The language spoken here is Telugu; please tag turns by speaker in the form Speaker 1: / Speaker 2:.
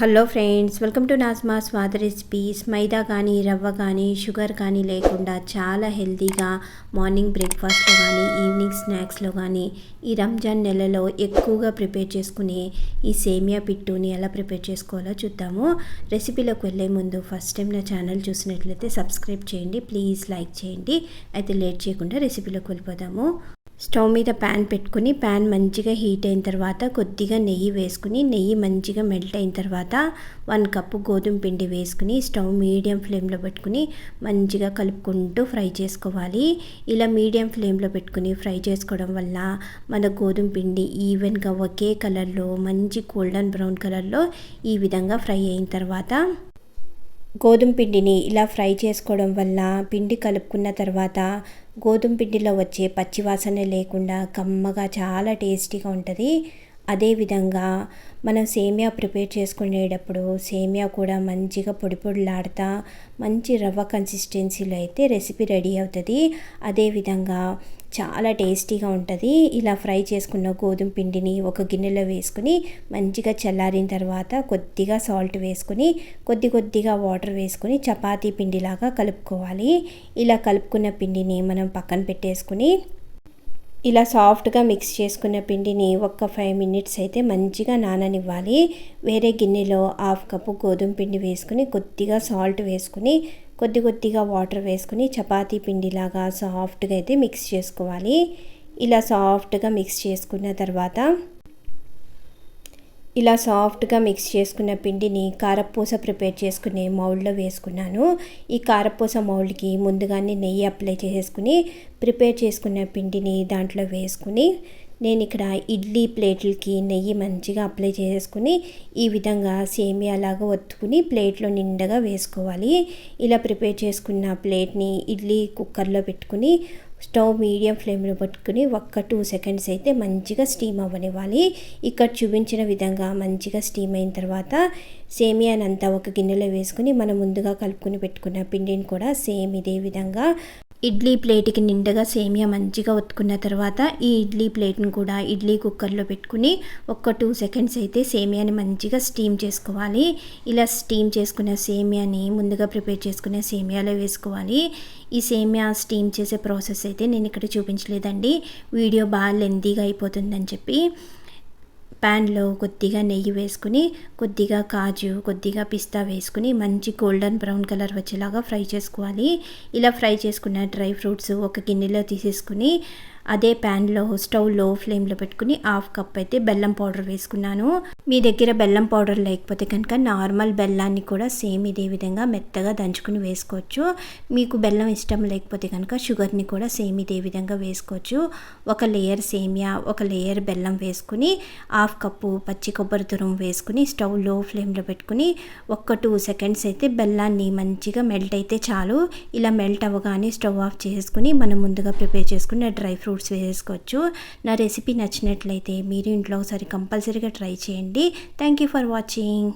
Speaker 1: హలో ఫ్రెండ్స్ వెల్కమ్ టు నాస్మా స్వాద రెసిపీస్. మైదా కానీ రవ్వ కానీ షుగర్ కానీ లేకుండా చాలా హెల్తీగా మార్నింగ్ బ్రేక్ఫాస్ట్లో కానీ ఈవినింగ్ స్నాక్స్లో కానీ ఈ రంజాన్ నెలలో ఎక్కువగా ప్రిపేర్ చేసుకునే ఈ సేమియా పిట్టుని ఎలా ప్రిపేర్ చేసుకోవాలో చూద్దాము. రెసిపీలోకి వెళ్ళే ముందు ఫస్ట్ టైం నా ఛానల్ చూసినట్లయితే సబ్స్క్రైబ్ చేయండి ప్లీజ్ లైక్ చేయండి. అయితే లేట్ చేయకుండా రెసిపీలోకి వెళ్ళిపోదాము. స్టవ్ మీద ప్యాన్ పెట్టుకుని ప్యాన్ మంచిగా హీట్ అయిన తర్వాత కొద్దిగా నెయ్యి వేసుకుని నెయ్యి మంచిగా మెల్ట్ అయిన తర్వాత వన్ కప్పు గోధుమ పిండి వేసుకుని స్టవ్ మీడియం ఫ్లేమ్లో పెట్టుకుని మంచిగా కలుపుకుంటూ ఫ్రై చేసుకోవాలి. ఇలా మీడియం ఫ్లేమ్లో పెట్టుకుని ఫ్రై చేసుకోవడం వల్ల మన గోధుమ పిండి ఈవెన్గా ఒకే కలర్లో మంచి గోల్డెన్ బ్రౌన్ కలర్లో ఈ విధంగా ఫ్రై అయిన తర్వాత గోధుమ పిండిని ఇలా ఫ్రై చేసుకోవడం వల్ల పిండి కలుపుకున్న తర్వాత గోధుమ పిండిలో వచ్చే పచ్చివాసన లేకుండా కమ్మగా చాలా టేస్టీగా ఉంటుంది. అదేవిధంగా మనం సేమియా ప్రిపేర్ చేసుకునేటప్పుడు సేమియా కూడా మంచిగా పొడి పొడిలాడుతా మంచి రవ్వ కన్సిస్టెన్సీలో అయితే రెసిపీ రెడీ అవుతుంది. అదేవిధంగా చాలా టేస్టీగా ఉంటుంది. ఇలా ఫ్రై చేసుకున్న గోధుమ పిండిని ఒక గిన్నెలో వేసుకుని మంచిగా చల్లారిన తర్వాత కొద్దిగా సాల్ట్ వేసుకుని కొద్ది కొద్దిగా వాటర్ వేసుకుని చపాతీ పిండిలాగా కలుపుకోవాలి. ఇలా కలుపుకున్న పిండిని మనం పక్కన పెట్టేసుకుని ఇలా సాఫ్ట్గా మిక్స్ చేసుకున్న పిండిని ఒక్క ఫైవ్ మినిట్స్ అయితే మంచిగా నాననివ్వాలి. వేరే గిన్నెలో హాఫ్ కప్పు గోధుమ పిండి వేసుకుని కొద్దిగా సాల్ట్ వేసుకుని కొద్ది కొద్దిగా వాటర్ వేసుకుని చపాతీ పిండిలాగా సాఫ్ట్గా అయితే మిక్స్ చేసుకోవాలి. ఇలా సాఫ్ట్గా మిక్స్ చేసుకున్న తర్వాత ఇలా సాఫ్ట్గా మిక్స్ చేసుకున్న పిండిని కారపూస ప్రిపేర్ చేసుకునే మౌల్డ్లో వేసుకున్నాను. ఈ కారపూస మౌల్డ్కి ముందుగానే నెయ్యి అప్లై చేసుకుని ప్రిపేర్ చేసుకున్న పిండిని దాంట్లో వేసుకుని నేను ఇక్కడ ఇడ్లీ ప్లేట్లకి నెయ్యి మంచిగా అప్లై చేసుకుని ఈ విధంగా సేమియాలాగా ఒత్తుకుని ప్లేట్లో నిండగా వేసుకోవాలి. ఇలా ప్రిపేర్ చేసుకున్న ప్లేట్ని ఇడ్లీ కుక్కర్లో పెట్టుకుని స్టవ్ మీడియం ఫ్లేమ్లో పెట్టుకుని ఒక్క టూ సెకండ్స్ అయితే మంచిగా స్టీమ్ అవ్వనివ్వాలి. ఇక్కడ చూపించిన విధంగా మంచిగా స్టీమ్ అయిన తర్వాత సేమియానంతా ఒక గిన్నెలో వేసుకుని మనం ముందుగా కలుపుకుని పెట్టుకున్న పిండిని కూడా సేమ్ ఇదే విధంగా ఇడ్లీ ప్లేట్కి నిండగా సేమియా మంచిగా ఒత్తుకున్న తర్వాత ఈ ఇడ్లీ ప్లేట్ని కూడా ఇడ్లీ కుక్కర్లో పెట్టుకుని ఒక్క టూ సెకండ్స్ అయితే సేమియాని మంచిగా స్టీమ్ చేసుకోవాలి. ఇలా స్టీమ్ చేసుకున్న సేమియాని ముందుగా ప్రిపేర్ చేసుకునే సేమియాలో వేసుకోవాలి. ఈ సేమియా స్టీమ్ చేసే ప్రాసెస్ అయితే నేను ఇక్కడ చూపించలేదండి. వీడియో బాగా లెందీగా అయిపోతుందని చెప్పి ప్యాన్లో కొద్దిగా నెయ్యి వేసుకుని కొద్దిగా కాజు కొద్దిగా పిస్తా వేసుకుని మంచి గోల్డెన్ బ్రౌన్ కలర్ వచ్చేలాగా ఫ్రై చేసుకోవాలి. ఇలా ఫ్రై చేసుకున్న డ్రై ఫ్రూట్స్ ఒక గిన్నెలో తీసేసుకుని అదే ప్యాన్లో స్టవ్లో ఫ్లేమ్లో పెట్టుకుని హాఫ్ కప్ అయితే బెల్లం పౌడర్ వేసుకున్నాను. మీ దగ్గర బెల్లం పౌడర్ లేకపోతే కనుక నార్మల్ బెల్లాన్ని కూడా సేమ్ ఇదే విధంగా మెత్తగా దంచుకుని వేసుకోవచ్చు. మీకు బెల్లం ఇష్టం లేకపోతే కనుక షుగర్ని కూడా సేమ్ ఇదే విధంగా వేసుకోవచ్చు. ఒక లేయర్ సేమియా ఒక లేయర్ బెల్లం వేసుకుని హాఫ్ కప్పు పచ్చి కొబ్బరి తురుము వేసుకుని స్టవ్లో ఫ్లేమ్లో పెట్టుకుని ఒక్క టూ సెకండ్స్ అయితే బెల్లాన్ని మంచిగా మెల్ట్ అయితే చాలు. ఇలా మెల్ట్ అవ్వగానే స్టవ్ ఆఫ్ చేసుకుని మనం ముందుగా ప్రిపేర్ చేసుకున్న డ్రై ఫ్రూట్స్ ఫ్రూట్స్ వేసేసుకోవచ్చు. నా రెసిపీ నచ్చినట్లయితే మీరు ఇంట్లో ఒకసారి కంపల్సరీగా ట్రై చేయండి. Thank you for watching